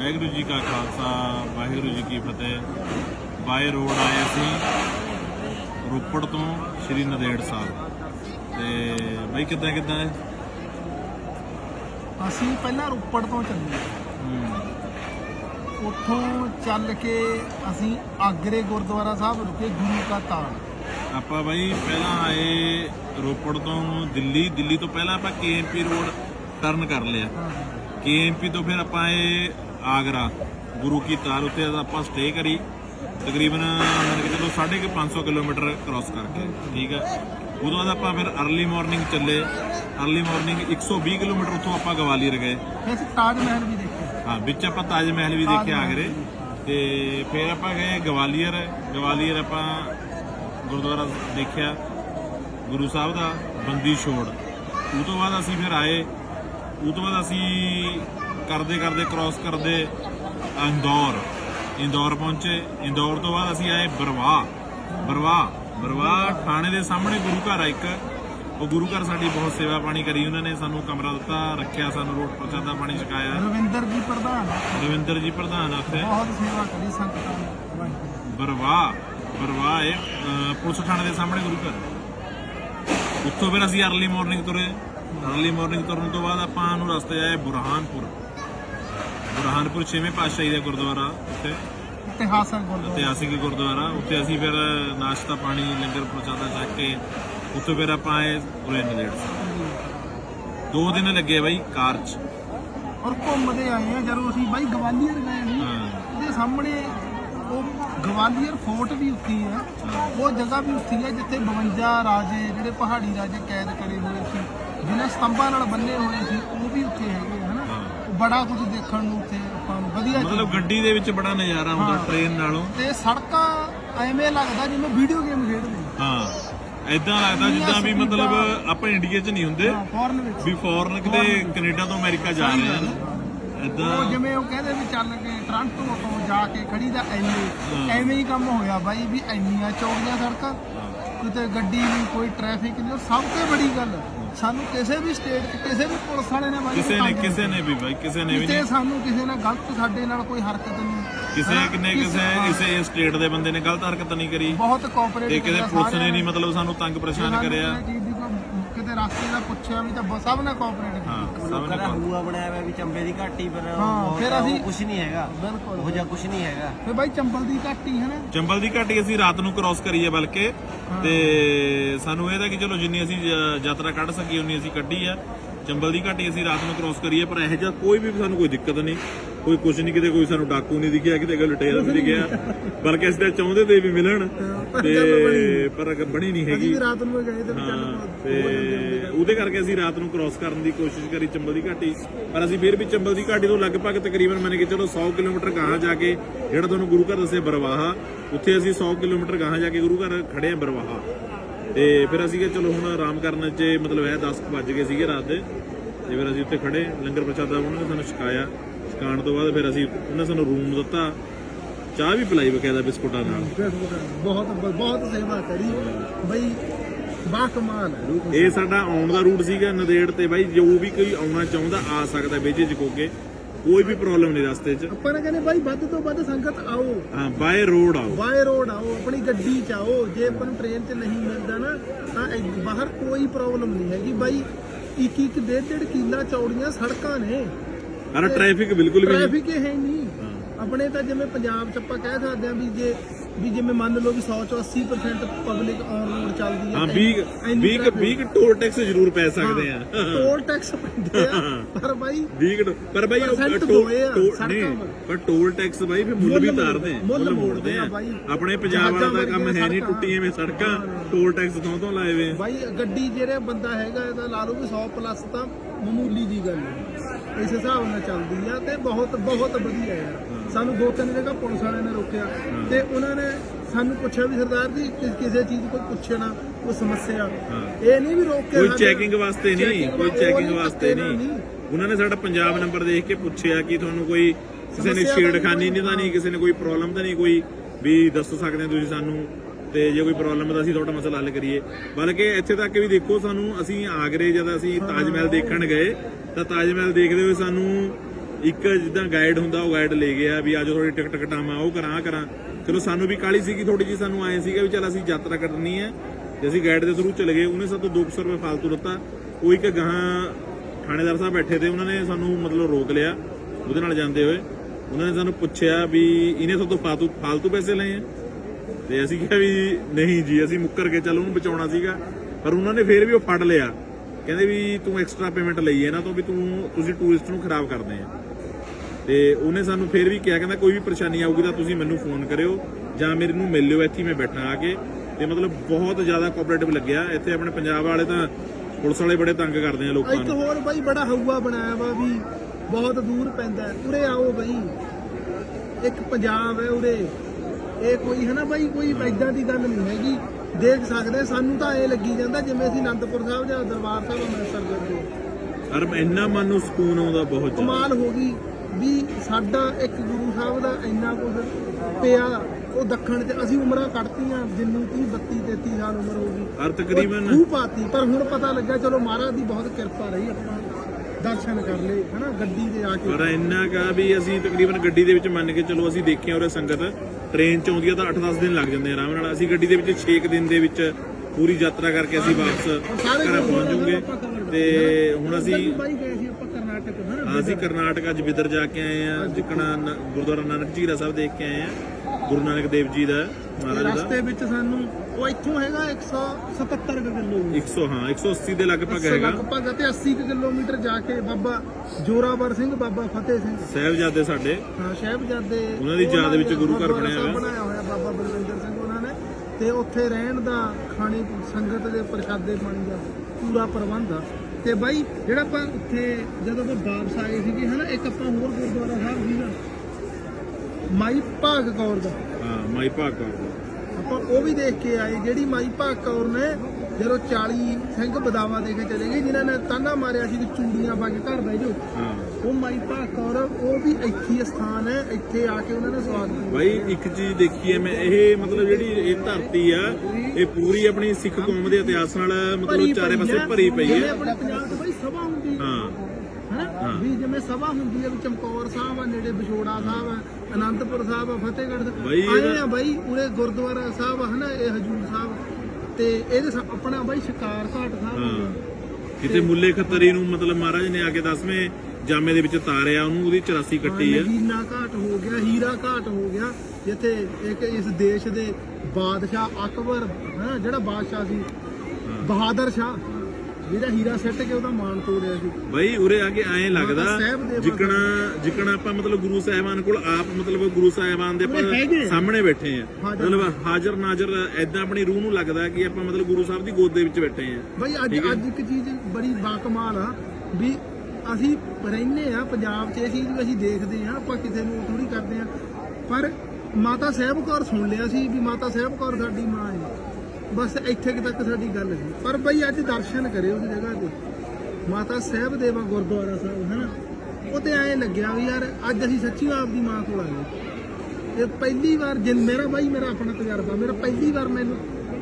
ਵਾਹਿਗੁਰੂ ਜੀ ਕਾ ਖਾਲਸਾ ਵਾਹਿਗੁਰੂ ਜੀ ਕੀ ਫਤਿਹ। By road ਆਏ ਅਸੀਂ ਰੋਪੜ ਤੋਂ ਸ਼੍ਰੀ ਨੰਦੇੜ ਸਾਹਿਬ। ਤੇ ਬਈ ਕਿੱਦਾਂ ਕਿੱਦਾਂ? ਹੈ ਅਸੀਂ ਪਹਿਲਾਂ ਰੋਪੜ ਤੋਂ ਚੱਲੇ। ਹੂੰ। ਉੱਥੋਂ ਚੱਲ ਕੇ ਅਸੀਂ ਆਗਰੇ ਗੁਰਦੁਆਰਾ ਸਾਹਿਬ ਰੁਕੇ ਗੁਰੂ ਕਾ ਤਾਲ। ਆਪਾਂ ਬਈ ਪਹਿਲਾਂ ਆਏ ਰੋਪੜ ਤੋਂ ਦਿੱਲੀ। ਦਿੱਲੀ ਤੋਂ ਪਹਿਲਾਂ ਆਪਾਂ ਕੇਐਮਪੀ ਰੋਡ ਟਰਨ ਕਰ ਲਿਆ। ਕੇਐਮਪੀ ਤੋਂ ਫਿਰ ਆਪਾਂ ਆਏ ਆਗਰਾ ਗੁਰੂ ਕੀ ਤਾਰ ਉੱਤੇ ਆਪਾਂ ਸਟੇ ਕਰੀ। ਤਕਰੀਬਨ ਮੰਨ ਕੇ ਚਲੋ 550 ਕਿਲੋਮੀਟਰ ਕ੍ਰਾਸ ਕਰਕੇ ਠੀਕ ਹੈ ਉਦੋਂ ਬਾਅਦ ਆਪਾਂ ਫਿਰ ਅਰਲੀ ਮਾਰਨਿੰਗ ਚੱਲੇ। अर्ਲੀ ਮਾਰਨਿੰਗ 120 ਕਿਲੋਮੀਟਰ ਉੱਥੋਂ ਆਪਾਂ ਗਵਾਲੀਅਰ ਗਏ। ਫਿਰ ਤਾਜ ਮਹਿਲ ਵੀ ਦੇਖਿਆ। ਹਾਂ ਵਿੱਚ ਆਪਾਂ ਤਾਜ ਮਹਿਲ ਵੀ ਦੇਖਿਆ ਆਗਰੇ। ਤੇ ਫਿਰ ਆਪਾਂ ਗਏ ਗਵਾਲੀਅਰ। ਗਵਾਲੀਅਰ ਆਪਾਂ ਗੁਰਦੁਆਰਾ ਦੇਖਿਆ ਗੁਰੂ ਸਾਹਿਬ ਦਾ ਬੰਦੀ ਛੋੜ। ਉਹ ਤੋਂ ਬਾਅਦ ਅਸੀਂ ਫਿਰ ਆਏ। ਉਹ ਤੋਂ ਬਾਅਦ ਅਸੀਂ ਕਰਦੇ ਕਰਦੇ ਕ੍ਰਾਸ ਕਰਦੇ ਇੰਦੌਰ। ਇੰਦੌਰ ਪਹੁੰਚੇ। ਇੰਦੌਰ ਤੋਂ ਬਾਅਦ ਅਸੀਂ ਆਏ ਬਰਵਾ। ਬਰਵਾ ਬਰਵਾ ਥਾਣੇ ਦੇ ਸਾਹਮਣੇ ਗੁਰੂ ਘਰ ਆ ਇੱਕ। ਉਹ ਗੁਰੂ ਘਰ ਸਾਡੀ ਬਹੁਤ ਸੇਵਾ ਪਾਣੀ ਕਰੀ ਉਹਨਾਂ ਨੇ ਸਾਨੂੰ ਕਮਰਾ ਦਿੱਤਾ ਰੱਖਿਆ ਸਾਨੂੰ ਰੋਟ ਪ੍ਰਸ਼ਾਦਾ ਪਾਣੀ ਛਕਾਇਆ। ਰਵਿੰਦਰ ਜੀ ਪ੍ਰਧਾਨ। ਰਵਿੰਦਰ ਜੀ ਪ੍ਰਧਾਨ ਉੱਥੇ। ਬਹੁਤ ਸੇਵਾ ਕਰੀ ਸੰਗਤਾਂ ਬਰਵਾ ਬਰਵਾ ਇਹ ਪੁਲਿਸ ਥਾਣੇ ਦੇ ਸਾਹਮਣੇ ਗੁਰੂ ਘਰ। ਉੱਥੋਂ ਫਿਰ ਅਸੀਂ ਅਰਲੀ ਮਾਰਨਿੰਗ ਤੁਰੇ। ਅਰਲੀ ਮਾਰਨਿੰਗ ਤੁਰਨ ਤੋਂ ਬਾਅਦ ਆਪਾਂ ਨੂੰ ਰਸਤੇ ਆਏ ਬੁਰਹਾਨਪੁਰ। ਬੁਰਹਾਨਪੁਰ ਛੇਵੇਂ ਪਾਤਸ਼ਾਹੀ ਦਾ ਗੁਰਦੁਆਰਾ ਉੱਥੇ। ਇਤਿਹਾਸਕ ਗੁਰਦੁਆਰਾ। ਇਤਿਹਾਸਿਕ ਗੁਰਦੁਆਰਾ। ਉੱਥੇ ਅਸੀਂ ਫਿਰ ਨਾਸ਼ਤਾ ਪਾਣੀ ਲੰਗਰ ਪ੍ਰਸ਼ਾਦਾ ਛਕ ਕੇ ਉੱਥੋਂ ਫਿਰ ਆਪਾਂ ਆਏ ਉਰੇ ਨੇੜੇ। ਦੋ ਦਿਨ ਲੱਗੇ ਬਾਈ ਕਾਰ 'ਚ ਔਰ ਘੁੰਮਦੇ ਆਏ ਆ ਜਦੋਂ ਅਸੀਂ ਬਾਈ ਗਵਾਲੀਅਰ ਗਏ ਨਹੀਂ ਹਾਂ। ਉਹਦੇ ਸਾਹਮਣੇ ਉਹ ਗਵਾਲੀਅਰ ਫੋਰਟ ਵੀ ਉੱਥੇ ਹੀ ਉਹ ਜਗ੍ਹਾ ਵੀ ਉੱਥੇ ਹੀ ਜਿੱਥੇ 52 ਰਾਜੇ ਜਿਹੜੇ ਪਹਾੜੀ ਰਾਜੇ ਕੈਦ ਕਰੇ ਹੋਏ ਸੀ ਜਿਹਨਾਂ ਸਤੰਭਾਂ ਨਾਲ ਬੰਨੇ ਹੋਏ ਸੀ ਉਹ ਵੀ ਉੱਥੇ ਹੈਗੇ। ਉਹ ਬੜਾ ਕੁਝ ਦੇਖਣ ਨੂੰ ਉੱਥੇ ਆਪਾਂ ਨੂੰ ਵਧੀਆ ਮਤਲਬ ਗੱਡੀ ਦੇ ਵਿੱਚ ਬੜਾ ਨਜ਼ਾਰਾ ਆਉਂਦਾ ਹਾਂ। ਟ੍ਰੇਨ ਨਾਲੋਂ। ਤੇ ਸੜਕਾਂ ਐਵੇਂ ਲੱਗਦਾ ਜਿਵੇਂ ਵੀਡੀਓ ਗੇਮ ਖੇਡਦੇ ਹਾਂ ਇਦਾਂ ਲੱਗਦਾ ਜਿੱਦਾਂ ਵੀ ਮਤਲਬ ਆਪਾਂ ਇੰਡੀਆ 'ਚ ਨਹੀਂ ਹੁੰਦੇ ਹਾਂ ਫੋਰਨ ਵਿੱਚ। ਵੀ ਫੋਰਨ ਕਿਤੇ ਕੈਨੇਡਾ ਤੋਂ ਅਮਰੀਕਾ ਜਾ ਰਹੇ ਹਨ। ਉਹ ਇਦਾਂ ਜਿਵੇਂ ਉਹ ਕਹਿੰਦੇ ਵੀ ਚੱਲ ਕੇ ਟ੍ਰਾਂਟੋ ਤੋਂ ਜਾ ਕੇ ਖੜੀ ਦਾ ਐਵੇਂ। ਐਵੇਂ ਹੀ ਕੰਮ ਹੋਇਆ ਬਾਈ ਵੀ ਇੰਨੀਆਂ ਚੌੜੀਆਂ ਸੜਕਾਂ। ਕਿਤੇ ਗੱਡੀ ਨਹੀਂ ਕੋਈ ਟ੍ਰੈਫਿਕ ਨਹੀਂ ਔਰ ਸਭ ਤੋਂ ਬੜੀ ਗੱਲ। ਸਾਨੂੰ ਕਿਸੇ ਵੀ ਸਟੇਟ ਕਿਸੇ ਵੀ ਪੁਲਿਸ ਵਾਲੇ ਨੇ ਬਾਈ ਕਿਸੇ ਨੇ ਕਿਸੇ ਨੇ ਵੀ ਬਾਈ ਕਿਸੇ ਨੇ ਵੀ ਕਿਤੇ ਨਹੀਂ। ਸਾਨੂੰ ਕਿਸੇ ਨਾਲ ਗਲਤ ਸਾਡੇ ਨਾਲ ਕੋਈ ਹਰਕਤ ਨਹੀਂ। ਕਿਸੇ? ਕਿਨੇ ਕਿਸੇ- ਕਿਸੇ ਕਿਸੇ ਸਟੇਟ ਦੇ ਬੰਦੇ ਨੇ ਗਲਤ ਹਰਕਤ ਨਹੀਂ ਕਰੀ। ਬਹੁਤ ਕੋਆਪਰੇਟ ਤੇ ਕਿਤੇ ਪੁਲਿਸ ਨੇ ਨਹੀਂ ਮਤਲਬ ਸਾਨੂੰ ਤੰਗ ਪਰੇਸ਼ਾਨ ਕਰਿਆ। ਕਿਤੇ ਰਸਤੇ ਦਾ ਪੁੱਛਿਆ ਵੀ ਤਾਂ ਸਭ ਨੇ ਕੋਆਪਰੇਟ ਕੀਤਾ ਲੋਕਾਂ ਦਾ ਹੂਆ ਬਣਾਇਆ ਹੋਇਆ ਵੀ ਚੰਬੇ ਦੀ ਘਾਟੀ ਪਰ ਹਾਂ, ਫਿਰ ਅਸੀਂ- ਕੁਝ ਨਹੀਂ ਹੈਗਾ। ਬਿਲਕੁਲ। ਉਹ ਜਿਹਾ ਕੁਝ ਨਹੀਂ ਹੈਗਾ। ਫੇ ਬਾਈ ਚੰਬਲ ਦੀ ਘਾਟੀ ਹੈ ਨਾ? ਚੰਬਲ ਦੀ ਘਾਟੀ ਅਸੀਂ ਰਾਤ ਨੂੰ ਕ੍ਰਾਸ ਕਰੀ ਹੈ। ਬਲਕਿ ਤੇ ਸਾਨੂੰ ਇਹਦਾ ਕਿ ਚਲੋ ਜਿੰਨੀ ਅਸੀਂ ਜ- ਯਾਤਰਾ ਕੱਢ ਸਕੀ ਉਨੀ ਅਸੀਂ ਕੱਢੀ ਆ। ਚੰਬਲ ਦੀ ਘਾਟੀ ਅਸੀਂ ਰਾਤ ਨੂੰ ਕ੍ਰਾਸ ਕਰੀਏ ਪਰ ਇਹੋ ਜਿਹਾ ਕੋਈ ਵੀ ਸਾਨੂੰ ਕੋਈ ਦਿੱਕਤ ਨਹੀਂ। ਕੋਈ ਕੁਝ ਨਹੀਂ ਕਿਤੇ ਕੋਈ ਸਾਨੂੰ ਡਾਕੂ ਨਹੀਂ ਦਿਖਿਆ ਕਿਤੇ ਕੋਈ ਲੁਟੇਰਾ ਨਹੀਂ ਦਿਖਿਆ। ਬਲਕਿ ਅਸੀਂ ਤਾਂ ਚਾਹੁੰਦੇ ਤੇ ਵੀ ਮਿਲਣ। ਤੇ ਪਰ ਬਣੀ ਨਹੀਂ ਅਸੀਂ ਹੈਗੀ। ਵੀ ਰਾਤ ਨੂੰ ਗਏ ਤੇ ਚੱਲ ਤੇ ਉਹਦੇ ਕਰਕੇ ਅਸੀਂ ਰਾਤ ਨੂੰ ਕ੍ਰਾਸ ਕਰਨ ਦੀ ਕੋਸ਼ਿਸ਼ ਕਰੀ ਚੰਬਲ ਦੀ ਘਾਟੀ। ਪਰ ਅਸੀਂ ਫਿਰ ਵੀ ਚੰਬਲ ਦੀ ਘਾਟੀ ਤੋਂ ਲਗਭਗ ਤਕਰੀਬਨ ਮੰਨ ਕੇ ਚਲੋ 100 ਕਿਲੋਮੀਟਰ ਗਾਹਾਂ ਜਾ ਕੇ ਜਿਹੜਾ ਤੁਹਾਨੂੰ ਗੁਰੂ ਘਰ ਦੱਸਿਆ ਬਰਵਾਹਾ ਉੱਥੇ ਅਸੀਂ 100 ਕਿਲੋਮੀਟਰ ਗਾਹਾਂ ਜਾ ਕੇ ਗੁਰੂ ਘਰ ਖੜੇ ਆ ਬਰਵਾਹਾ। ਤੇ ਫਿਰ ਅਸੀਂ ਕਿਹਾ ਚਲੋ ਹੁਣ ਆਰਾਮ ਕਰਨ 'ਚ ਮਤਲਬ ਹੈ 10 ਕੁ ਵੱਜ ਗਏ ਸੀਗੇ ਰਾਤ ਦੇ। ਤੇ ਫਿਰ ਅਸੀਂ ਉੱਥੇ ਖੜੇ ਲੰਗਰ ਪ੍ਰਸ਼ਾਦਾ ਉਹਨਾਂ ਨੇ ਸਾਨੂੰ ਛਕਾਇਆ। ਛਕਾਉਣ ਤੋਂ ਬਾਅਦ ਫਿਰ ਅਸੀਂ ਉਹਨਾਂ ਸਾਨੂੰ ਰੂਮ ਦਿੱਤਾ। ਚਾਹ ਵੀ ਪਿਲਾਈ ਬਕਾਇਦਾ ਬਿਸਕੁਟਾਂ ਨਾਲ? ਬਹੁਤ ਬਹੁਤ ਸੇਵਾ ਕਰੀ। ਬਈ ਬਾ ਕਮਾਲ ਹੈ। ਇਹ ਸਾਡਾ ਆਉਣ ਦਾ ਰੂਟ ਸੀਗਾ ਨਦੇੜ ਤੇ ਬਾਈ ਜੋ ਵੀ ਕੋਈ ਆਉਣਾ ਚਾਹੁੰਦਾ ਆ ਸਕਦਾ ਵਿਜੇ ਜਕੋਗੇ ਕੋਈ ਵੀ ਪ੍ਰੋਬਲਮ ਨਹੀਂ ਰਸਤੇ 'ਚ। ਆਪਾਂ ਨੇ ਕਹਿੰਦੇ ਬਾਈ ਵੱਧ ਤੋਂ ਵੱਧ ਸੰਗਤ ਆਓ। ਹਾਂ ਬਾਏ ਰੋਡ ਆਓ। ਬਾਏ ਰੋਡ ਆਓ ਆਪਣੀ ਗੱਡੀ ਚ ਆਓ। ਜੇ ਆਪਾਂ ਨੂੰ ਟ੍ਰੇਨ 'ਚ ਨਹੀਂ ਮਿਲਦਾ ਨਾ ਤਾਂ ਬਾਹਰ ਕੋਈ ਪ੍ਰੋਬਲਮ ਨਹੀਂ ਹੈਗੀ। ਬਾਈ ਇੱਕ ਇੱਕ ਡੇਢ ਡੇਢ ਕਿਲਾ ਚੌੜੀਆਂ ਸੜਕਾਂ ਨੇ। ਪਰ ਟ੍ਰੈਫਿਕ ਬਿਲਕੁਲ ਵੀ ਨਹੀਂ। ਟ੍ਰੈਫਿਕ ਹੈ ਨਹੀਂ। ਆਪਣੇ ਤਾਂ ਜਿਵੇਂ ਪੰਜਾਬ ਚ ਆਪਾਂ ਕਹਿ ਸਕਦੇ ਹਾਂ ਵੀ ਜੇ ਵੀ ਜਿਵੇਂ ਮੰਨ ਲਓ ਵੀ 100 ਚੋਂ 80% ਪਬਲਿਕ ਔਨ ਰੋਡ ਚੱਲਦੀ ਹੈ ਹਾਂ 20 ਇੰਨੀ 20 traffic- 20 ਟੋਲ ਟੈਕਸ ਜ਼ਰੂਰ ਪੈ ਸਕਦੇ ਆ। ਟੋਲ ਟੈਕਸ ਪੈਂਦੇ ਆ ਪਰ ਬਾਈ 20 ਪਰ ਬਾਈ ਉਹ Percent ਟੋਲ ਆ, ਪਰ। ਟੈਕਸ ਬਾਈ ਫਿਰ ਮੁੱਲ ਵੀ ਤਾਰਦੇ ਆ ਮੁੱਲ ਮੋੜਦੇ ਆ। ਬਾਈ। ਆਪਣੇ ਪੰਜਾਬ ਵਾਲਾ ਦਾ ਕੰਮ ਹੈ ਨਹੀਂ ਟੁੱਟੀਆਂ ਵੇ ਸੜਕਾਂ ਟੋਲ ਟੈਕਸ ਤੋਂ ਤੋਂ ਲਾਏ ਵੇ। ਬਾਈ ਗੱਡੀ ਜਿਹੜੇ ਬੰਦਾ ਹੈਗਾ ਇਹਦਾ ਲਾ ਲਓ ਵੀ 100 ਪਲੱਸ ਤਾਂ ਮਾਮੂਲੀ ਜੀ ਗੱਲ ਹੈ। ਇਸ ਹਿਸਾਬ ਨਾਲ ਚੱਲਦੀ ਆ ਤੇ ਬਹੁਤ ਬਹੁਤ ਵਧੀਆ ਯਾਰ। ਸਾਨੂੰ ਦੋ ਤਿੰਨ ਜਗ੍ਹਾ ਪੁਲਿਸ ਵਾਲਿਆਂ ਨੇ ਰੋਕਿਆ ਤੇ ਉਹਨਾਂ ਨੇ ਸਾਨੂੰ ਪੁੱਛਿਆ ਵੀ ਸਰਦਾਰ ਜੀ ਕਿਸੇ ਚੀਜ਼ ਕੋਈ ਪੁੱਛਣਾ ਕੋਈ ਸਮੱਸਿਆ। ਇਹ ਨਹੀਂ ਵੀ ਰੋਕ ਕੇ ਕੋਈ ਸਾਡੇ- ਚੈਕਿੰਗ ਵਾਸਤੇ ਨਹੀਂ checking ਕੋਈ ਉਹ ਚੈਕਿੰਗ ਨਹੀਂ, ਵਾਸਤੇ ਧੱਕੇ ਨਾਲ ਨਹੀਂ। ਉਹਨਾਂ ਨੇ ਸਾਡਾ ਪੰਜਾਬ ਨੰਬਰ ਦੇਖ ਕੇ ਪੁੱਛਿਆ ਕਿ ਤੁਹਾਨੂੰ ਕੋਈ ਕਿਸੇ ਨੇ ਸਮੱਸਿਆ ਤਾਂ ਛੇੜਖਾਨੀ ਨਹੀਂ ਤਾਂ ਨਹੀਂ ਕਿਸੇ ਨੇ ਕੋਈ ਪ੍ਰੋਬਲਮ ਤਾਂ ਨਹੀਂ ਕੋਈ ਵੀ ਦੱਸ ਸਕਦੇ ਹੋ ਤੁਸੀਂ ਸਾਨੂੰ ਤੇ ਜੇ ਕੋਈ ਪ੍ਰੋਬਲਮ ਤਾਂ ਅਸੀਂ ਤੁਹਾਡਾ ਮਸਲਾ ਹੱਲ ਕਰੀਏ। ਬਲਕਿ ਇੱਥੇ ਤੱਕ ਵੀ ਦੇਖੋ ਸਾਨੂੰ ਅਸੀਂ ਆਗਰੇ ਜਦ ਅਸੀਂ ਤਾਜ ਮਹਿਲ ਦੇਖਣ ਗਏ ਤਾਂ ਤਾਜ ਮਹਿਲ ਦੇਖਦੇ ਹੋਏ ਸਾਨੂੰ ਇੱਕ ਜਿੱਦਾਂ ਗਾਈਡ ਹੁੰਦਾ, ਉਹ ਗਾਈਡ ਲੈ ਗਿਆ ਵੀ ਆਜੋ ਥੋੜੀ ਟਿਕਟ ਕਟਾਵਾਂ, ਉਹ ਕਰਾਂ, ਆਹ ਕਰਾਂ। ਚਲੋ ਸਾਨੂੰ ਵੀ ਕਾਲੀ ਸੀਗੀ ਥੋੜੀ ਜੀ ਸਾਨੂੰ ਆਏ ਸੀਗਾ ਵੀ ਚਲ ਅਸੀਂ ਯਾਤਰਾ ਕਰਨੀ ਹੈ ਤੇ ਅਸੀਂ ਗਾਈਡ ਦੇ ਥਰੂ ਚਲੇ ਗਏ। ਉਹਨੇ ਸਾਨੂੰ 200 ਰੁਪਏ ਫਾਲਤੂ ਦਿੱਤਾ। ਉਹ ਇੱਕ ਗਾਹਾਂ ਥਾਣੇਦਾਰ ਸਾਹਿਬ ਬੈਠੇ ਤੇ ਉਹਨਾਂ ਨੇ ਸਾਨੂੰ ਮਤਲਬ ਰੋਕ ਲਿਆ, ਉਹਦੇ ਨਾਲ ਜਾਂਦੇ ਹੋਏ। ਉਹਨਾਂ ਨੇ ਸਾਨੂੰ ਪੁੱਛਿਆ ਵੀ ਇਹਨੇ ਤੋਂ ਫਾਲਤੂ ਫਾਲਤੂ ਪੈਸੇ ਲਏ ਆ ਤੇ ਅਸੀਂ ਕਿਹਾ ਵੀ ਨਹੀਂ ਜੀ, ਅਸੀਂ ਮੁੱਕਰ ਕੇ ਚੱਲ ਉਹਨੂੰ ਬਚਾਉਣਾ ਸੀਗਾ। ਪਰ ਉਹਨਾਂ ਨੇ ਫੇਰ ਵੀ ਉਹ ਫੜ ਲਿਆ। ਕਹਿੰਦੇ ਵੀ ਤੂੰ ਐਕਸਟਰਾ ਪੇਮੈਂਟ ਲਈ ਹੈ ਨਾ, ਤੋਂ ਵੀ ਤੂੰ, ਤੁਸੀਂ ਟੂਰਿਸਟ ਨੂੰ ਖਰਾਬ ਕਰਦੇ ਆ। ਤੇ ਉਹਨੇ ਸਾਨੂੰ ਫੇਰ ਵੀ ਕਿਹਾ ਕਹਿੰਦਾ ਕੋਈ ਵੀ ਪਰੇਸ਼ਾਨੀ ਆਊਗੀ ਤਾਂ ਤੁਸੀਂ ਮੈਨੂੰ ਫੋਨ ਕਰਿਓ ਜਾਂ ਮੇਰੇ ਨੂੰ ਮਿਲ ਲਿਓ ਇੱਥੇ ਮੈਂ ਬੈਠਾ ਆ ਕੇ। ਤੇ ਮਤਲਬ ਬਹੁਤ ਜ਼ਿਆਦਾ ਕੋਆਪਰੇਟਿਵ ਲੱਗਿਆ। ਇੱਥੇ ਆਪਣੇ ਪੰਜਾਬ ਵਾਲੇ ਤਾਂ ਪੁਲਿਸ ਵਾਲੇ ਬੜੇ ਤੰਗ ਕਰਦੇ ਆ ਲੋਕਾਂ ਇੱਕ ਨੂੰ। ਹੋਰ ਬਾਈ ਬੜਾ ਹਊਆ ਬਣਾਇਆ ਵਾ ਵੀ ਬਹੁਤ ਦੂਰ ਪੈਂਦਾ। ਉਰੇ ਆਓ ਬਾਈ। ਇੱਕ ਪੰਜਾਬ ਹੈ ਉਰੇ। ਇਹ ਕੋਈ ਹੈ ਨਾ ਬਾਈ ਕੋਈ ਐਦਾਂ ਦੀ ਗੱਲ ਨਹੀਂ ਹੈਗੀ। ਦੇਖ ਸਕਦੇ ਸਾਨੂੰ ਤਾਂ ਇਹ ਲੱਗੀ ਜਾਂਦਾ ਜਿਵੇਂ ਅਸੀਂ ਅਨੰਦਪੁਰ ਸਾਹਿਬ ਜਾਂ ਦਰਬਾਰ ਸਾਹਿਬ ਅੰਮ੍ਰਿਤਸਰ ਜਾਂਦੇ ਅਰ ਇੰਨਾ ਮਨ ਨੂੰ ਸਕੂਨ ਆਉਂਦਾ ਬਹੁਤ ਜ਼ਿਆਦਾ। ਕਮਾਲ ਹੋ ਗਈ। ਵੀ ਸਾਡਾ ਇੱਕ ਗੁਰੂ ਸਾਹਿਬ ਦਾ ਇੰਨਾ ਕੁਝ ਪਿਆ ਉਹ ਦੱਖਣ ਤੇ ਅਸੀਂ ਉਮਰਾਂ ਕੱਢਤੀਆਂ ਜਿੰਨੀ 30 32 33 ਸਾਲ ਉਮਰ ਹੋ ਗਈ। ਅਰ ਤਕਰੀਬਨ। ਖੂਹ ਪਾਤੀ ਪਰ ਹੁਣ ਪਤਾ ਲੱਗਾ ਚਲੋ ਮਹਾਰਾਜ ਦੀ ਬਹੁਤ ਕਿਰਪਾ ਰਹੀ ਆਪਾਂ ਦਰਸ਼ਨ ਕਰ ਲਏ ਹਨਾ ਗੱਡੀ ਤੇ ਆ ਕੇ। ਪਰ ਇੰਨਾ ਕਾ ਵੀ ਅਸੀਂ ਤਕਰੀਬਨ ਗੱਡੀ ਦੇ ਵਿੱਚ ਮੰਨ ਕੇ ਚਲੋ ਅਸੀਂ ਦੇਖਿਆ ਉਰੇ ਸੰਗਤ ਟ੍ਰੇਨ ਚ ਆਉਂਦੀ ਆ ਤਾਂ 8-10 ਦਿਨ ਲੱਗ ਜਾਂਦੇ ਆ ਆਰਾਮ ਨਾਲ। ਅਸੀਂ ਗੱਡੀ ਦੇ ਵਿੱਚ 6 ਦਿਨ ਦੇ ਵਿੱਚ ਪੂਰੀ ਯਾਤਰਾ ਕਰਕੇ ਅਸੀਂ ਵਾਪਸ ਘਰ ਪਹੁੰਚ ਤੇ ਹੁਣ ਅਸੀਂ ਬਾਈ ਗਏ ਸੀ ਆਪਾਂ ਕਰਨਾਟਕ ਹਨਾ ਹਾਂ, ਅਸੀਂ ਕਰਨਾਟਕਾ ਚ ਬਿਦਰ ਜਾ ਕੇ ਆਏ ਆ ਜਿੱਕਣਾ ਗੁਰਦੁਆਰਾ ਨਾਨਕ ਝੀਰਾ ਸਾਹਿਬ ਦੇਖ ਕੇ ਆਏ ਆ ਗੁਰੂ ਨਾਨਕ ਦੇਵ ਜੀ ਦਾ ਮਹਾਰਾਜ ਦਾ। ਰਸਤੇ ਵਿੱਚ ਸਾਨੂੰ ਉਹ ਇੱਥੋਂ ਹੈਗਾ 177 ਕਿਲੋਮੀਟਰ। 100 ਹਾਂ 180 ਦੇ ਲਗਭਗ ਹੈਗਾ। ਲਗਭਗ ਤੇ 80 ਕੁ ਕਿਲੋਮੀਟਰ ਜਾ ਕੇ ਬਾਬਾ ਜੋਰਾਵਰ ਸਿੰਘ ਬਾਬਾ ਫਤਿਹ ਸਿੰਘ। ਸਾਹਿਬਜ਼ਾਦੇ ਸਾਡੇ। ਹਾਂ ਸਾਹਿਬਜ਼ਾਦੇ ਉਹਨਾਂ ਦੀ ਯਾਦ ਵਿੱਚ ਗੁਰੂ ਘਰ ਬਣਿਆ ਹੋਇਆ। ਬਣਾਇਆ ਹੋਇਆ ਬਾਬਾ ਬਲਵਿੰਦਰ ਸਿੰਘ ਉਹਨਾਂ ਨੇ। ਤੇ ਉੱਥੇ ਰਹਿਣ ਦਾ ਖਾਣੇ ਸੰਗਤ ਦੇ ਪ੍ਰਸ਼ਾਦੇ ਪਾਣੀ ਦਾ ਪੂਰਾ ਪ੍ਰਬੰਧ ਆ। ਤੇ ਬਾਈ ਜਿਹੜਾ ਆਪਾਂ ਉੱਥੇ ਜਦੋਂ ਆਪਾਂ ਵਾਪਸ ਆਏ ਸੀਗੇ ਹਨਾ ਇੱਕ ਆਪਾਂ ਹੋਰ ਗੁਰਦੁਆਰਾ ਸਾਹਿਬ ਸੀਗਾ ਮਾਈ ਭਾਗ ਕੌਰ ਦਾ ਹਾਂ ਮਾਈ ਭਾਗ ਕੌਰ ਦਾ। ਆਪਾਂ ਉਹ ਵੀ ਦੇਖ ਕੇ ਆਏ ਜਿਹੜੀ ਮਾਈ ਭਾਗ ਕੌਰ ਨੇ ਜਦੋਂ 40 ਸਿੰਘ ਬਦਾਵਾ ਦੇ ਕੇ ਚਲੇ ਗਏ ਜਿਨ੍ਹਾਂ ਨੇ ਤਾਨਾ ਮਾਰਿਆ ਸੀ ਕਿ ਚੂੜੀਆਂ ਪਾ ਕੇ ਘਰ ਬਹਿ ਜਾਓ। ਉਹ ਮਾਈ ਭਾਗ ਕੌਰ ਉਹ ਵੀ ਇੱਥੇ ਹੀ ਸਥਾਨ ਹੈ ਇੱਥੇ ਆ ਕੇ ਉਹਨਾਂ ਨੇ ਸਵਾਗਤ ਕੀਤਾ ਬਾਈ ਇੱਕ ਚੀਜ਼ ਦੇਖੀ ਹੈ ਮੈਂ ਇਹ ਮਤਲਬ ਜਿਹੜੀ ਇਹ ਧਰਤੀ ਆ ਇਹ ਪੂਰੀ ਆਪਣੀ ਸਿੱਖ ਕੌਮ ਦੇ ਇਤਿਹਾਸ ਨਾਲ ਮਤਲਬ ਚਾਰੇ ਪਾਸੇ ਭਰੀ ਪਈ ਜਿਵੇਂ ਹੈ ਆਪਣੇ ਪੰਜਾਬ 'ਚ ਬਈ ਸਭਾ ਹੁੰਦੀ ਹੈ। ਹਾਂ। ਹਨਾ? ਵੀ ਜਿਵੇਂ ਸਭਾ ਹੁੰਦੀ ਹੈ ਵੀ ਚਮਕੌਰ ਸਾਹਿਬ ਆ ਨੇੜੇ ਵਿਛੋੜਾ ਸਾਹਿਬ ਆ ਅਨੰਦਪੁਰ ਸਾਹਿਬ ਆ ਫਤਿਹਗੜ੍ਹ ਆਏ ਆ ਬਾਈ ਉਰੇ ਗੁਰਦੁਆਰਾ ਸਾਹਿਬ ਆ ਹਨਾ? ਇਹ ਹਜੂਰ ਸਾਹਿਬ। ਤੇ ਇਹਦੇ ਸਾ- ਆਪਣਾ ਬਾਈ ਸ਼ਿਕਾਰ ਘਾਟ ਸਾਹਿਬ ਹੋ। ਜਿੱਥੇ ਮੁੱਲੇ ਖੱਤਰੀ ਨੂੰ ਮਤਲਬ ਮਹਾਰਾਜ ਨੇ ਆ ਕੇ 10ਵੇਂ ਜਾਮੇ ਦੇ ਵਿੱਚ ਤਾਰਿਆ ਉਹਨੂੰ ਉਹਦੀ 84 ਕੱਟੀ ਹੈ ਨਗੀਨਾ ਘਾਟ ਹੋ ਗਿਆ ਹੀਰਾ ਘਾਟ ਹੋ ਗਿਆ ਜਿੱਥੇ ਇੱਕ ਇਸ ਦੇਸ਼ ਦੇ ਬਾਦਸ਼ਾਹ ਅਕਬਰ ਹਾਂ ਜਿਹੜਾ ਬਾਦਸ਼ਾਹ ਸੀ ਬਹਾਦਰ ਸ਼ਾਹ। ਜਿਹੜਾ ਹੀਰਾ ਸਿੱਟ ਕੇ ਉਹਦਾ ਮਾਣ ਤੋੜਿਆ ਸੀ। ਬਾਈ ਉਰੇ ਆ ਕੇ ਐਂ ਲੱਗਦਾ ਮਾਤਾ ਸਾਹਿਬ ਦੇ ਜਿੱਕਣਾ ਜਿੱਕਣਾ ਆਪਾਂ ਮਤਲਬ ਗੁਰੂ ਸਾਹਿਬਾਨ ਕੋਲ ਆਪ ਮਤਲਬ ਗੁਰੂ ਸਾਹਿਬਾਨ ਦੇ ਆਪਾਂ। ਸਾਹਮਣੇ ਬੈਠੇ ਆ। ਮਤਲਬ ਹਾਜ਼ਰ ਨਾਜ਼ਰ ਐਦਾਂ ਆਪਣੀ ਰੂਹ ਨੂੰ ਲੱਗਦਾ ਕਿ ਆਪਾਂ ਮਤਲਬ ਗੁਰੂ ਸਾਹਿਬ ਦੀ ਗੋਦ ਦੇ ਵਿੱਚ ਬੈਠੇ ਆ। ਬਈ ਅੱਜ। ਅੱਜ ਇੱਕ ਚੀਜ਼ ਬੜੀ ਬਾਕਮਾਲ ਆ ਵੀ ਅਸੀਂ ਰਹਿੰਦੇ ਆ ਪੰਜਾਬ 'ਚ ਇਹ ਚੀਜ਼ ਅਸੀਂ ਦੇਖਦੇ ਆ ਆਪਾਂ ਕਿਸੇ ਨੂੰ ਥੋੜੀ ਕਰਦੇ ਆ। ਪਰ ਮਾਤਾ ਸਾਹਿਬ ਕੌਰ ਸੁਣ ਲਿਆ ਸੀ ਵੀ ਮਾਤਾ ਸਾਹਿਬ ਕੌਰ ਸਾਡੀ ਮਾਂ ਹੈ। ਬਸ ਇੱਥੇ ਕੁ ਤੱਕ ਸਾਡੀ ਗੱਲ ਸੀ। ਪਰ ਬਈ ਅੱਜ ਦਰਸ਼ਨ ਕਰੇ ਉਸ ਜਗ੍ਹਾ ਤੇ। ਮਾਤਾ ਸਾਹਿਬ ਦੇਵਾ ਗੁਰਦੁਆਰਾ ਸਾਹਿਬ ਹੈਨਾ? ਉਹ ਤੇ ਐਂ ਲੱਗਿਆ ਵੀ ਯਾਰ ਅੱਜ ਅਸੀਂ ਸੱਚੀ ਆਪਦੀ ਮਾਂ ਕੋਲ ਆਏ ਇਹ ਪਹਿਲੀ ਵਾਰ ਜਿਨ ਮੇਰਾ ਬਾਈ ਮੇਰਾ ਆਪਣਾ ਤਜਰਬਾ ਮੇਰਾ ਪਹਿਲੀ ਵਾਰ ਮੈਨੂੰ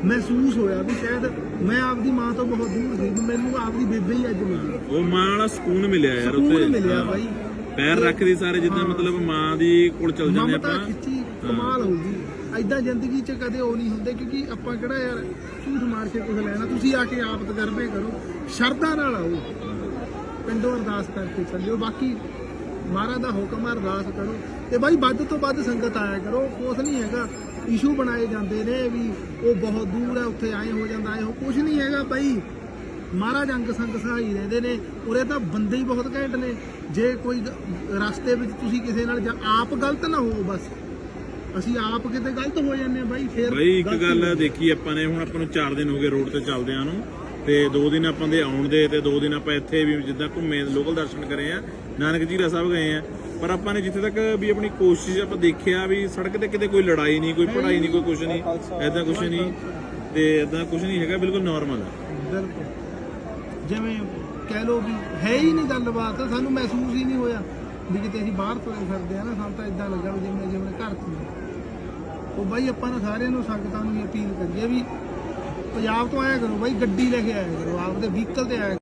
ਮਹਿਸੂਸ ਹੋਇਆ ਵੀ ਸ਼ਾਇਦ ਮੈਂ ਆਪਦੀ ਮਾਂ ਤੋਂ ਬਹੁਤ ਦੂਰ ਸੀ ਮੈਨੂੰ ਆਪਦੀ ਬੇਬੇ ਹੀ ਅੱਜ ਮਿਲੀ। ਉਹ ਮਾਂ ਵਾਲਾ ਸਕੂਨ ਮਿਲਿਆ ਯਾਰ ਸਕੂਨ ਉੱਥੇ। ਮਿਲਿਆ ਹਾਂ। ਬਾਈ। ਪੈਰ ਰੱਖਦੀ ਸਾਰੇ ਜਿੱਦਾਂ ਮਤਲਬ ਮਾਂ ਦੀ ਕੋਲ ਚਲ ਜਾਂਦੇ ਆਪਾਂ। ਕਮਾਲ ਹੋ। ਗਈ ਐਦਾਂ ਜ਼ਿੰਦਗੀ 'ਚ ਕਦੇ ਉਹ ਨਹੀਂ ਹੁੰਦੇ ਕਿਉਂਕਿ ਆਪਾਂ ਕਿਹੜਾ ਯਾਰ ਝੂਠ ਮਾਰ ਕੇ ਕੁਝ ਲੈਣਾ, ਤੁਸੀਂ ਆ ਕੇ ਆਪ ਤਜਰਬੇ ਕਰੋ, ਸ਼ਰਧਾ ਨਾਲ ਆਓ। ਪਿੰਡੋਂ ਅਰਦਾਸ ਕਰਕੇ ਚੱਲਿਓ। ਬਾਕੀ ਮਹਾਰਾਜ ਦਾ ਹੁਕਮ ਹੈ, ਅਰਦਾਸ ਕਰੋ। ਤੇ ਬਾਈ ਵੱਧ ਤੋਂ ਵੱਧ ਸੰਗਤ ਆਇਆ ਕਰੋ। ਕੁਛ ਨਹੀਂ ਹੈਗਾ। ਇਸ਼ੂ ਬਣਾਏ ਜਾਂਦੇ ਨੇ ਵੀ ਉਹ ਬਹੁਤ ਦੂਰ ਹੈ, ਉੱਥੇ ਆਏ ਹੋ ਜਾਂਦਾ, ਆਏ ਹੋ। ਕੁਛ ਨਹੀਂ ਹੈਗਾ ਬਾਈ। ਮਹਾਰਾਜ ਅੰਗ ਸੰਗ ਸਹਾਈ ਰਹਿੰਦੇ ਨੇ। ਉਰੇ ਤਾਂ ਬੰਦੇ ਹੀ ਬਹੁਤ ਘੈਂਟ ਨੇ। ਜੇ ਕੋਈ ਰਸਤੇ ਵਿੱਚ ਤੁਸੀਂ ਕਿਸੇ ਨਾਲ ਜਾਂ ਆਪ ਗਲਤ ਨਾ ਹੋ, ਬਸ। ਅਸੀਂ ਆਪ ਕਿਤੇ ਗਲਤ ਹੋ ਜਾਂਦੇ ਆ ਬਾਈ ਫੇਰ ਬਈ ਇੱਕ ਗੱਲ ਦੇਖੀ ਆਪਾਂ ਨੇ ਹੁਣ ਆਪਾਂ ਨੂੰ 4 ਦਿਨ ਹੋ ਗਏ ਰੋਡ ਤੇ ਚੱਲਦਿਆਂ ਨੂੰ ਤੇ 2 ਦਿਨ ਆਪਾਂ ਦੇ ਆਉਣ ਦੇ ਤੇ 2 ਦਿਨ ਆਪਾਂ ਇੱਥੇ ਵੀ ਜਿੱਦਾਂ ਘੁੰਮੇ ਲੋਕਲ ਦਰਸ਼ਨ ਕਰੇ ਆ ਨਾਨਕ ਜੀਰਾ ਸਾਹਿਬ ਗਏ ਆ। ਪਰ ਆਪਾਂ ਨੇ ਜਿੱਥੇ ਤੱਕ ਵੀ ਆਪਣੀ ਕੋਸ਼ਿਸ਼ ਆਪਾਂ ਦੇਖਿਆ ਵੀ ਸੜਕ ਤੇ ਕਿਤੇ ਕੋਈ ਲੜਾਈ ਨਹੀਂ ਕੋਈ ਪੜਾਈ ਨਹੀਂ ਕੋਈ ਕੁਝ ਨਹੀਂ ਐਦਾਂ ਕੁਝ ਨਹੀਂ ਤੇ ਐਦਾਂ ਕੁਝ ਨਹੀਂ ਹੈਗਾ ਬਿਲਕੁਲ ਨਾਰਮਲ ਹੈ ਬਿਲਕੁਲ। ਜਿਵੇਂ ਕਹਿ ਲੋ ਵੀ ਹੈ ਹੀ ਨਹੀਂ ਗੱਲਬਾਤ ਸਾਨੂੰ ਮਹਿਸੂਸ ਹੀ ਨਹੀਂ ਹੋਇਆ ਵੀ ਕਿਤੇ ਅਸੀਂ ਬਾਹਰ ਤੁਰੇ ਫਿਰਦੇ ਆ ਨਾ ਸਾਨੂੰ ਤਾਂ ਇਦਾਂ ਲੱਗਾ ਵੀ ਜਿਵੇਂ ਜਿਵੇਂ ਘਰ ਹੀ। ਉਹ ਬਾਈ ਆਪਾਂ ਨੂੰ ਸਾਰਿਆਂ ਨੂੰ ਸੰਗਤਾਂ ਨੂੰ ਵੀ ਅਪੀਲ ਕਰੀਏ ਵੀ ਪੰਜਾਬ ਤੋਂ ਆਇਆ ਕਰੋ ਬਾਈ, ਗੱਡੀ ਲੈ ਕੇ ਆਇਆ ਕਰੋ, ਆਪਦੇ ਵਹੀਕਲ ਤੇ ਆਇਆ